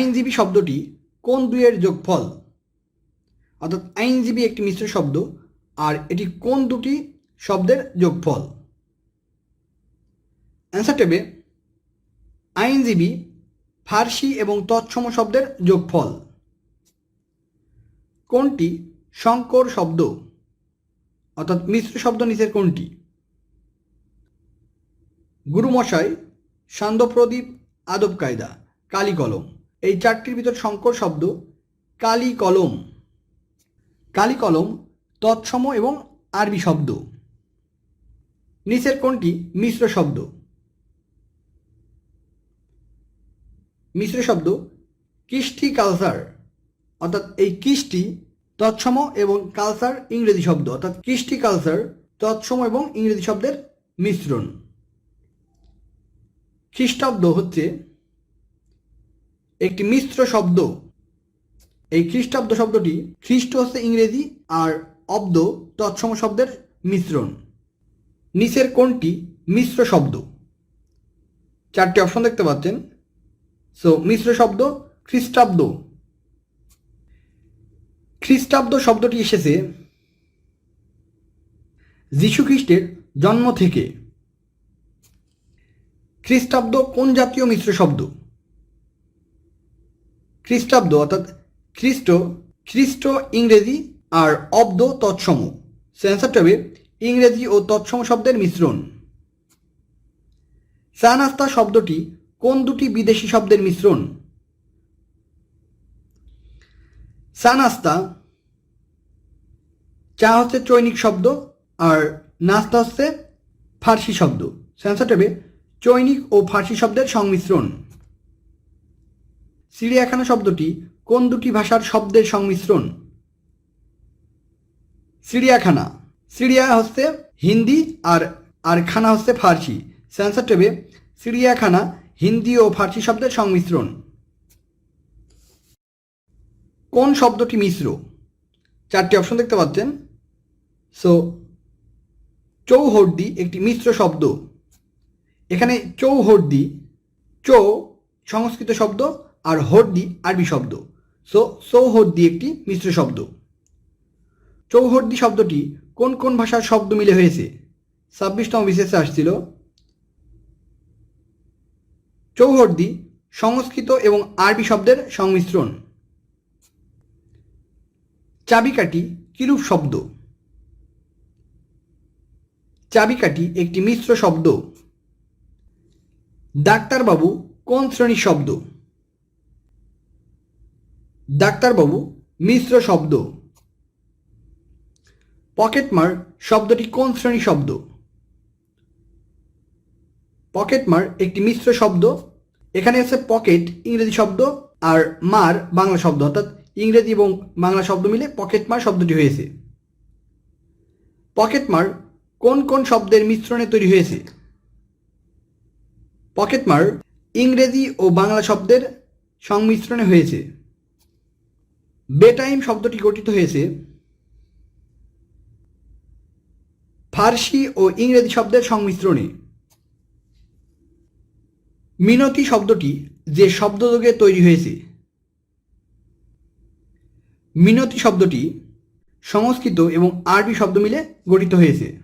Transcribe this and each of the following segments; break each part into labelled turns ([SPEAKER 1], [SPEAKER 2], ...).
[SPEAKER 1] আইনজীবী শব্দটি কোন দুইয়ের যোগফল? অর্থাৎ আইনজীবী একটি মিশ্র শব্দ আর এটি কোন দুটি শব্দের যোগফল? অ্যান্সার টেবে আইনজীবী ফার্সি এবং তৎসম শব্দের যোগফল। কোনটি শঙ্কর শব্দ? অর্থাৎ মিশ্র শব্দ নিচের কোনটি? গুরুমশাই সান্ধ্যপ্রদীপ আদব কায়দা কালি কলম এই চারটির ভিতর সংকর শব্দ কালি কলম কালি কলম তৎসম এবং আরবি শব্দ। নিচের কোনটি? মিশ্র শব্দ। মিশ্র শব্দ কৃষ্টি কালচার অর্থাৎ এই কৃষ্টি তৎসম এবং কালচার ইংরেজি শব্দ। অর্থাৎ কৃষ্টি কালচার তৎসম এবং ইংরেজি শব্দের মিশ্রণ। খ্রিস্টাব্দ হচ্ছে একটি মিশ্র শব্দ। এই খ্রিস্টাব্দ শব্দটি খ্রিস্ট হচ্ছে ইংরেজি আর অব্দ তৎসম শব্দের মিশ্রণ। নিচের কোনটি মিশ্র শব্দ। চারটি অপশন দেখতে পাচ্ছেন। সো মিশ্র শব্দ, খ্রিস্টাব্দ। খ্রিস্টাব্দ শব্দটি এসেছে যীশু খ্রিস্টের জন্ম থেকে। খ্রিস্টাব্দ কোন জাতীয় মিশ্র শব্দ? খ্রিস্টাব্দ অর্থাৎ খ্রিস্ট খ্রিস্ট ইংরেজি আর অব্দ তৎসম সেন্সার হবে ইংরেজি ও তৎসম শব্দের মিশ্রণ। চা নাস্তা শব্দটি কোন দুটি বিদেশি শব্দের মিশ্রণ? চা নাস্তা চা হচ্ছে চৈনিক শব্দ আর নাস্তা হচ্ছে ফার্সি শব্দ। সেন্সার হবে চৈনিক ও ফার্সি শব্দের সংমিশ্রণ। চিড়িয়াখানা শব্দটি কোন দুটি ভাষার শব্দের সংমিশ্রণ? চিড়িয়াখানা। চিড়িয়া হচ্ছে হিন্দি আর আর খানা হচ্ছে ফার্সি। সেন্সার টেবে চিড়িয়াখানা হিন্দি ও ফার্সি শব্দের সংমিশ্রণ। কোন শব্দটি মিশ্র? চারটি অপশন দেখতে পাচ্ছেন। সো চৌহর্দি একটি মিশ্র শব্দ। এখানে চৌহর্দি, চৌ সংস্কৃত শব্দ আর হর্দি আরবি শব্দ। সো সৌহর্দি একটি মিশ্র শব্দ। চৌহর্দি শব্দটি কোন কোন ভাষার শব্দ মিলে হয়েছে? ছাব্বিশতম বিশেষে আসছিল। চৌহর্দি সংস্কৃত এবং আরবি শব্দের সংমিশ্রণ। চাবিকাঠি কিরূপ শব্দ? চাবিকাঠি একটি মিশ্র শব্দ। ডাক্তারবাবু কোন শ্রেণির শব্দ? ডাক্তারবাবু, মিশ্র শব্দ। পকেটমার শব্দটি কোন শ্রেণির শব্দ? পকেটমার একটি মিশ্র শব্দ। এখানে আছে পকেট, ইংরেজি শব্দ, আর মার বাংলা শব্দ। অর্থাৎ ইংরেজি এবং বাংলা শব্দ মিলে পকেটমার শব্দটি হয়েছে। পকেটমার কোন কোন শব্দের মিশ্রণে তৈরি হয়েছে? পকেটমার ইংরেজি ও বাংলা শব্দের সংমিশ্রণে হয়েছে। বেটাইম শব্দটি গঠিত হয়েছে ফার্সি ও ইংরেজি শব্দের সংমিশ্রণে। মিনতি শব্দটি যে শব্দযোগে তৈরি হয়েছে। মিনতি শব্দটি সংস্কৃত এবং আরবি শব্দ মিলে গঠিত হয়েছে।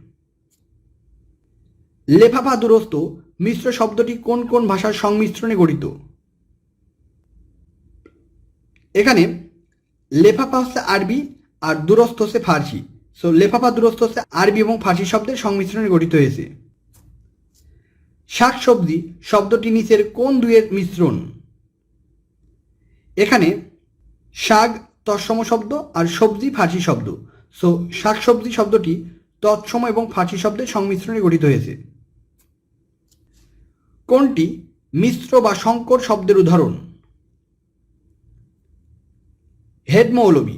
[SPEAKER 1] লেফাফা দূরস্থ মিশ্র শব্দটি কোন কোন ভাষার সংমিশ্রণে গঠিত? এখানে লেফাফা হচ্ছে আরবি আর দূরস্থ হচ্ছে ফার্সি। সো লেফাফা দূরস্থ হচ্ছে আরবি এবং ফার্সি শব্দের সংমিশ্রণে গঠিত হয়েছে। শাক সবজি শব্দটি নিচের কোন দুইয়ের মিশ্রণ? এখানে শাক তৎসম শব্দ আর সবজি ফার্সি শব্দ। সো শাক সবজি শব্দটি তৎসম এবং ফার্সি শব্দের সংমিশ্রণে গঠিত হয়েছে। কোনটি মিশ্র বা সংকর শব্দের উদাহরণ? হেড মৌলবী।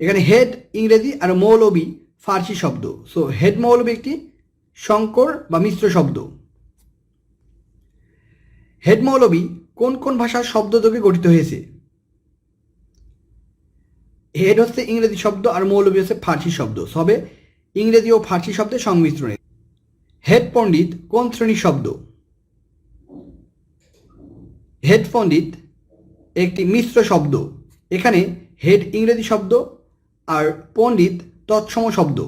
[SPEAKER 1] এখানে হেড ইংরেজি আর মৌলবী ফার্সি শব্দ। সো হেড মৌলবী একটি সংকর বা মিশ্র শব্দ। হেড মৌলবী কোন কোন ভাষার শব্দ থেকে গঠিত হয়েছে? হেড হচ্ছে ইংরেজি শব্দ আর মৌলবী হচ্ছে ফার্সি শব্দ। সবে ইংরেজি ও ফার্সি শব্দের সংমিশ্রণে হেড পণ্ডিত কোন শ্রেণির শব্দ? হেড পণ্ডিত একটি মিশ্র শব্দ। এখানে হেড ইংরেজি শব্দ আর পণ্ডিত তৎসম শব্দ।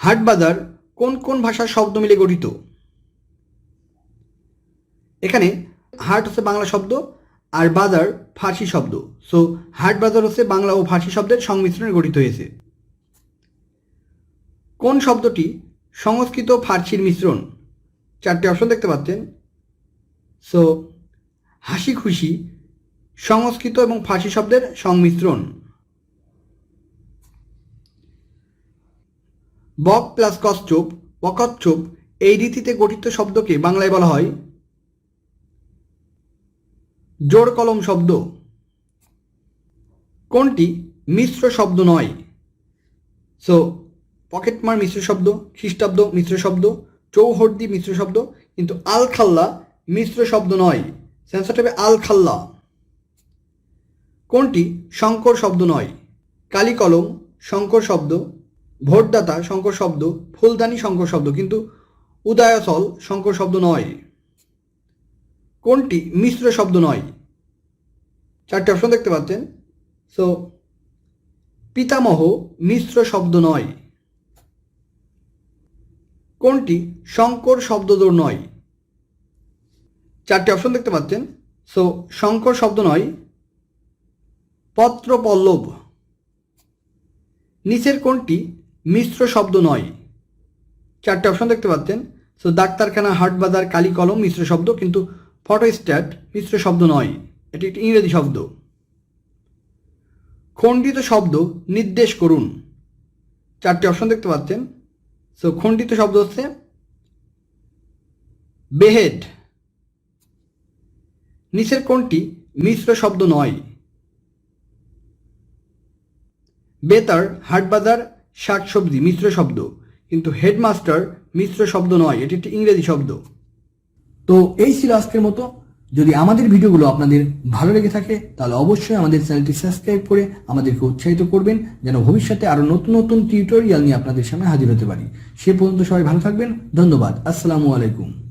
[SPEAKER 1] হাটবাজার কোন কোন ভাষার শব্দ মিলে গঠিত? এখানে হাট হচ্ছে বাংলা শব্দ আর বাজার ফার্সি শব্দ। সো হাট বাজার হচ্ছে বাংলা ও ফার্সি শব্দের সংমিশ্রণে গঠিত হয়েছে। কোন শব্দটি সংস্কৃত ফার্সির মিশ্রণ? চারটি অপশন দেখতে পাচ্ছেন। সো হাসি খুশি সংস্কৃত এবং ফার্সি শব্দের সংমিশ্রণ। বক প্লাস কচ্ছপ বকচ্ছপ এই রীতিতে গঠিত শব্দকে বাংলায় বলা হয় জোর কলম শব্দ। কোনটি মিশ্র শব্দ নয়? সো পকেটমার মিশ্র শব্দ, খ্রিস্টাব্দ মিশ্র শব্দ, চৌহর্দি মিশ্র শব্দ, কিন্তু আল খাল্লা মিশ্র শব্দ নয়। সেন্সারটা হবে আল খাল্লা কোনটি শঙ্কর শব্দ নয়? কালী কলম, শঙ্কর শব্দ, ভোটদাতা, শঙ্কর শব্দ, ফুলদানি, শঙ্কর শব্দ, কিন্তু উদয়সল শঙ্কর শব্দ নয়। কোনটি মিশ্র শব্দ নয়? চারটে অপশন দেখতে পাচ্ছেন। সো পিতামহ মিশ্র শব্দ নয়। কোনটি শঙ্কর শব্দজোর নয়? চারটে অপশন দেখতে পাচ্ছেন। সো শঙ্কর শব্দ নয় পত্র পল্লব নিচের কোনটি মিশ্র শব্দ নয়। চারটে অপশন দেখতে পাচ্ছেন। সো ডাক্তারখানা হাট বাজার কালী কলম মিশ্র শব্দ, কিন্তু ফটোস্ট্যাট মিশ্র শব্দ নয়। এটি একটি ইংরেজি শব্দ। খণ্ডিত শব্দ নির্দেশ করুন। চারটি অপশন দেখতে পাচ্ছেন। সো খণ্ডিত শব্দ হচ্ছে বেহেড। নিচের কোনটি মিশ্র শব্দ নয়। বেতার হাটবাজার শাকসবজি মিশ্র শব্দ। কিন্তু হেডমাস্টার মিশ্র শব্দ নয়, এটি একটি ইংরেজি শব্দ।
[SPEAKER 2] তো এই ছিল আজকের মতো। যদি আমাদের ভিডিওগুলো আপনাদের ভালো লেগে থাকে, তাহলে অবশ্যই আমাদের চ্যানেলটি সাবস্ক্রাইব করে আমাদেরকে উৎসাহিত করবেন, যেন ভবিষ্যতে আরও নতুন নতুন টিউটোরিয়াল নিয়ে আপনাদের সামনে হাজির হতে পারি। সে পর্যন্ত সবাই ভালো থাকবেন। ধন্যবাদ। আসসালামু আলাইকুম।